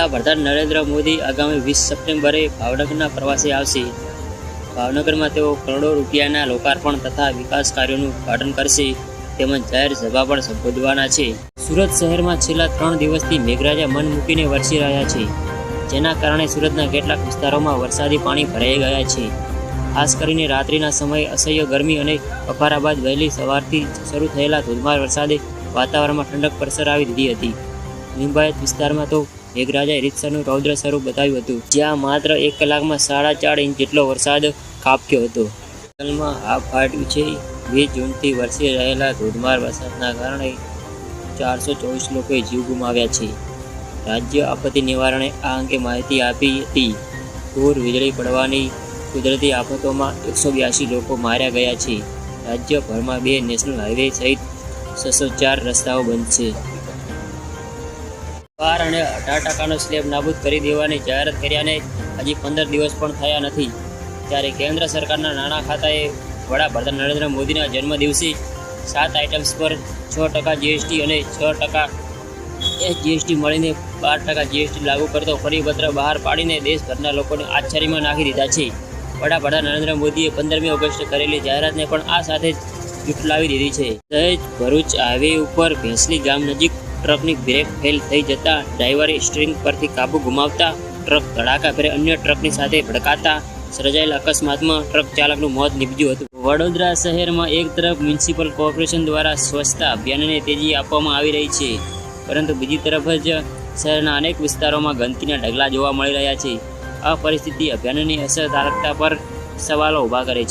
વડાપ્રધાન નરેન્દ્ર મોદી આગામી વીસ સપ્ટેમ્બરે ભાવનગરના પ્રવાસે આવશે. ભાવનગરમાં તેઓ કરોડો રૂપિયાના લોકાર્પણ તથા વિકાસ કાર્યોનું ઉદ્ઘાટન કરશે. તેમજ જાહેર સભા પણ સંબોધવાના છે. સુરત શહેરમાં છેલ્લા ત્રણ દિવસથી મેઘરાજા મન મૂકીને વરસી રહ્યા છે, જેના કારણે સુરતના કેટલાક વિસ્તારોમાં વરસાદી પાણી ભરાઈ ગયા છે. ખાસ કરીને રાત્રિના સમયે અસહ્ય ગરમી અને બફારા બાદ વહેલી સવારથી શરૂ થયેલા ધોધમાર વરસાદે વાતાવરણમાં ઠંડક પ્રસરાવી દીધી હતી. લિંબાયત વિસ્તારમાં તો મેઘરાજાએ રીતસરનું રૌદ્ર સ્વરૂપ બતાવ્યું હતું. જ્યાં માત્ર એક કલાકમાં સાડા ચાર ઇંચ જેટલો વરસાદ ખાબક્યો હતો. હાલમાં હાફ ફાટ્યું છે. વીસ જૂનથી વરસી રહેલા ધોધમાર વરસાદના કારણે ચારસો ચોવીસ લોકોએ જીવ ગુમાવ્યા છે. રાજ્ય આપત્તિ નિવારણે આ અંગે માહિતી આપી હતી. પૂર વીજળી પડવાની કુદરતી આફતોમાં એકસો બ્યાસી લોકો માર્યા ગયા છે. રાજ્યભરમાં બે નેશનલ હાઈવે સહિત છસો ચાર રસ્તાઓ બંધ છે. બાર અને અઢાર ટકાનો સ્લેબ નાબૂદ કરી દેવાની જાહેરાત કર્યાને હજી પંદર દિવસ પણ થયા નથી. ત્યારે કેન્દ્ર સરકારના નાણાં ખાતાએ વડાપ્રધાન નરેન્દ્ર મોદીના જન્મદિવસે સાત આઇટમ્સ પર છ ટકા જીએસટી અને છ ટકા જીએસટી મળીને બાર ટકા જીએસટી લાગુ કરતો પરિપત્ર બહાર પાડીને દેશભરના લોકોને આશ્ચર્યમાં નાખી દીધા છે. વડાપ્રધાન નરેન્દ્ર મોદીએ પંદરમી ઓગસ્ટે કરેલી જાહેરાતને પણ આ સાથે જ જુટલાવી દીધી છે. દહેજ ભરૂચ હાઈવે ઉપર ભેંસલી ગામ નજીક ટ્રકની બ્રેક ફેલ થઈ જતા ડ્રાઈવરે સ્ટ્રિંગ પરથી કાબુ ગુમાવતા ટ્રક ધડાકાભેર અન્ય ટ્રકની સાથે ભડકાતા સર્જાયેલા અકસ્માતમાં ટ્રક ચાલકનું મોત નીપજ્યું હતું. વડોદરા શહેરમાં એક તરફ મ્યુનિસિપલ કોર્પોરેશન દ્વારા સ્વચ્છતા અભિયાનને તેજી આપવામાં આવી રહી છે, પરંતુ બીજી તરફ જ શહેરના અનેક વિસ્તારોમાં ગંદકીના ઢગલા જોવા મળી રહ્યા છે. આ પરિસ્થિતિ અભિયાનની અસરકારકતા પર સવાલો ઊભા કરે છે.